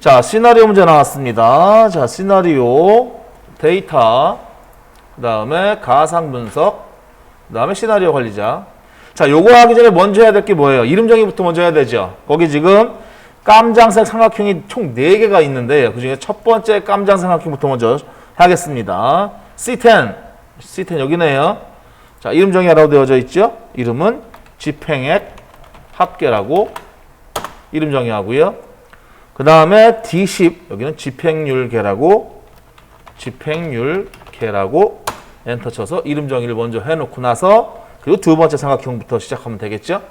자, 시나리오 문제 나왔습니다. 자, 시나리오, 데이터, 그 다음에 가상 분석, 그 다음에 시나리오 관리자. 자, 요거 하기 전에 먼저 해야 될 게 뭐예요? 이름 정의부터 먼저 해야 되죠. 거기 지금 깜장색 삼각형이 총 4개가 있는데 그 중에 첫 번째 깜장 삼각형부터 먼저 하겠습니다. C10, C10 여기네요. 자, 이름 정의하라고 되어져 있죠? 이름은 집행액 합계라고 이름 정의하고요. 그 다음에 D10 여기는 집행률계라고 집행률계라고 엔터 쳐서 이름 정의를 먼저 해놓고 나서 그리고 두 번째 삼각형부터 시작하면 되겠죠.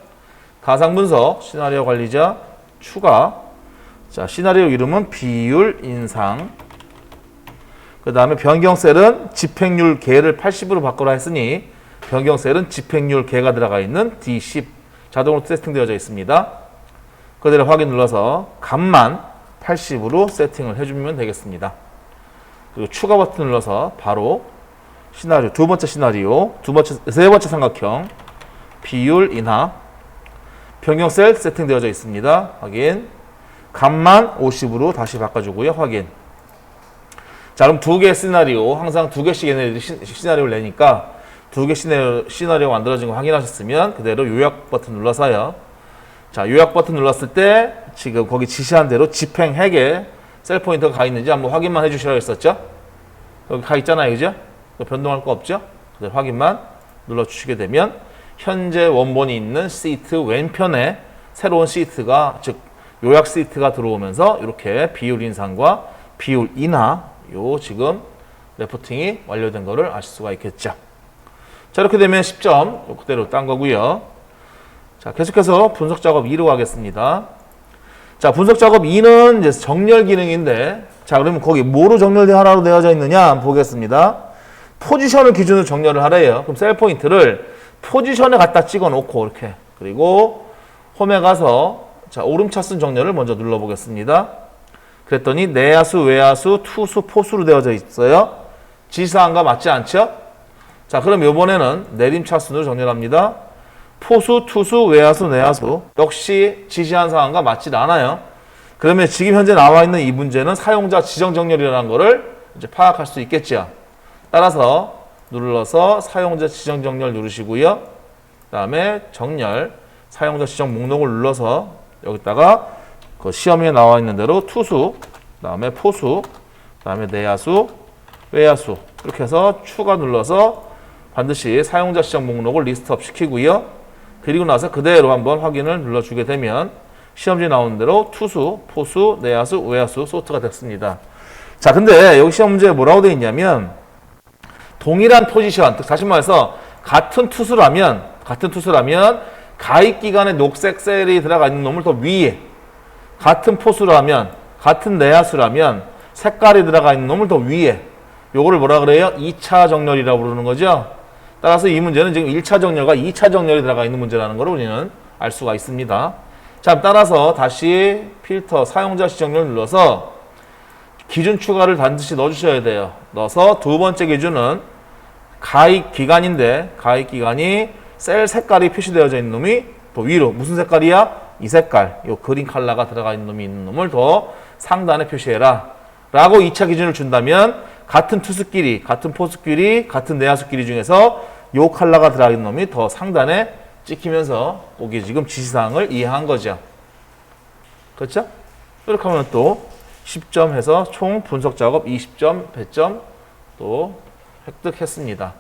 가상 분석 시나리오 관리자 추가 자 시나리오 이름은 비율 인상 그 다음에 변경셀은 집행률 계를 80으로 바꾸라 했으니 변경셀은 집행률 계가 들어가 있는 D10 자동으로 세팅되어져 있습니다. 그대로 확인 눌러서 값만 80으로 세팅을 해주면 되겠습니다. 그리고 추가 버튼 눌러서 바로 시나리오 두 번째 시나리오 두 번째 세 번째 삼각형 비율 인하 변경 셀 세팅되어져 있습니다. 확인 값만 50으로 다시 바꿔주고요. 확인 자 그럼 두 개의 시나리오 항상 두 개씩 시, 시나리오를 내니까 두 개 시나리오, 시나리오가 만들어진 거 확인하셨으면 그대로 요약 버튼 눌러서요. 자, 요약 버튼 눌렀을 때 지금 거기 지시한 대로 집행 핵에 셀 포인터가 가 있는지 한번 확인만 해 주시라고 했었죠? 여기 가 있잖아요, 그죠? 변동할 거 없죠? 확인만 눌러 주시게 되면 현재 원본이 있는 시트 왼편에 새로운 시트가 즉 요약 시트가 들어오면서 이렇게 비율 인상과 비율 인하 요 지금 레포팅이 완료된 거를 아실 수가 있겠죠. 자 이렇게 되면 10점 요 그대로 딴 거고요. 자, 계속해서 분석 작업 2로 가겠습니다. 자, 분석 작업 2는 이제 정렬 기능인데, 자, 그러면 거기 뭐로 정렬 하라고 되어져 있느냐 보겠습니다. 포지션을 기준으로 정렬을 하래요. 그럼 셀 포인트를 포지션에 갖다 찍어 놓고, 이렇게. 그리고 홈에 가서, 자, 오름차순 정렬을 먼저 눌러보겠습니다. 그랬더니 내야수, 외야수, 투수, 포수로 되어져 있어요. 지시사항과 맞지 않죠? 자, 그럼 이번에는 내림차순으로 정렬합니다. 포수, 투수, 외야수, 내야수 역시 지시한 사항과 맞지 않아요. 그러면 지금 현재 나와 있는 이 문제는 사용자 지정 정렬이라는 것을 이제 파악할 수 있겠죠. 따라서 눌러서 사용자 지정 정렬 누르시고요. 그다음에 정렬 사용자 지정 목록을 눌러서 여기다가 그 시험에 나와 있는 대로 투수, 그다음에 포수, 그다음에 내야수, 외야수 이렇게 해서 추가 눌러서 반드시 사용자 지정 목록을 리스트업 시키고요. 그리고 나서 그대로 한번 확인을 눌러주게 되면 시험지에 나오는 대로 투수, 포수, 내야수, 외야수 소트가 됐습니다. 자, 근데 여기 시험 문제에 뭐라고 되어 있냐면 동일한 포지션, 즉 다시 말해서 같은 투수라면 같은 투수라면 가입 기간에 녹색 셀이 들어가 있는 놈을 더 위에 같은 포수라면 같은 내야수라면 색깔이 들어가 있는 놈을 더 위에 요거를 뭐라 그래요? 2차 정렬이라고 부르는 거죠. 따라서 이 문제는 지금 1차 정렬과 2차 정렬이 들어가 있는 문제라는 걸 우리는 알 수가 있습니다. 자, 따라서 다시 필터 사용자 지정렬 눌러서 기준 추가를 반드시 넣어주셔야 돼요. 넣어서 두 번째 기준은 가입 기간인데 가입 기간이 셀 색깔이 표시되어져 있는 놈이 더 위로 무슨 색깔이야? 이 색깔, 요 그린 컬러가 들어가 있는 놈이 있는 놈을 더 상단에 표시해라. 라고 2차 기준을 준다면 같은 투수끼리, 같은 포수끼리, 같은 내야수끼리 중에서 요 컬러가 들어가 있는 놈이 더 상단에 찍히면서 거기 지금 지시사항을 이해한 거죠. 그렇죠? 이렇게 하면 또 10점 해서 총 분석 작업 20점, 100점 또 획득했습니다.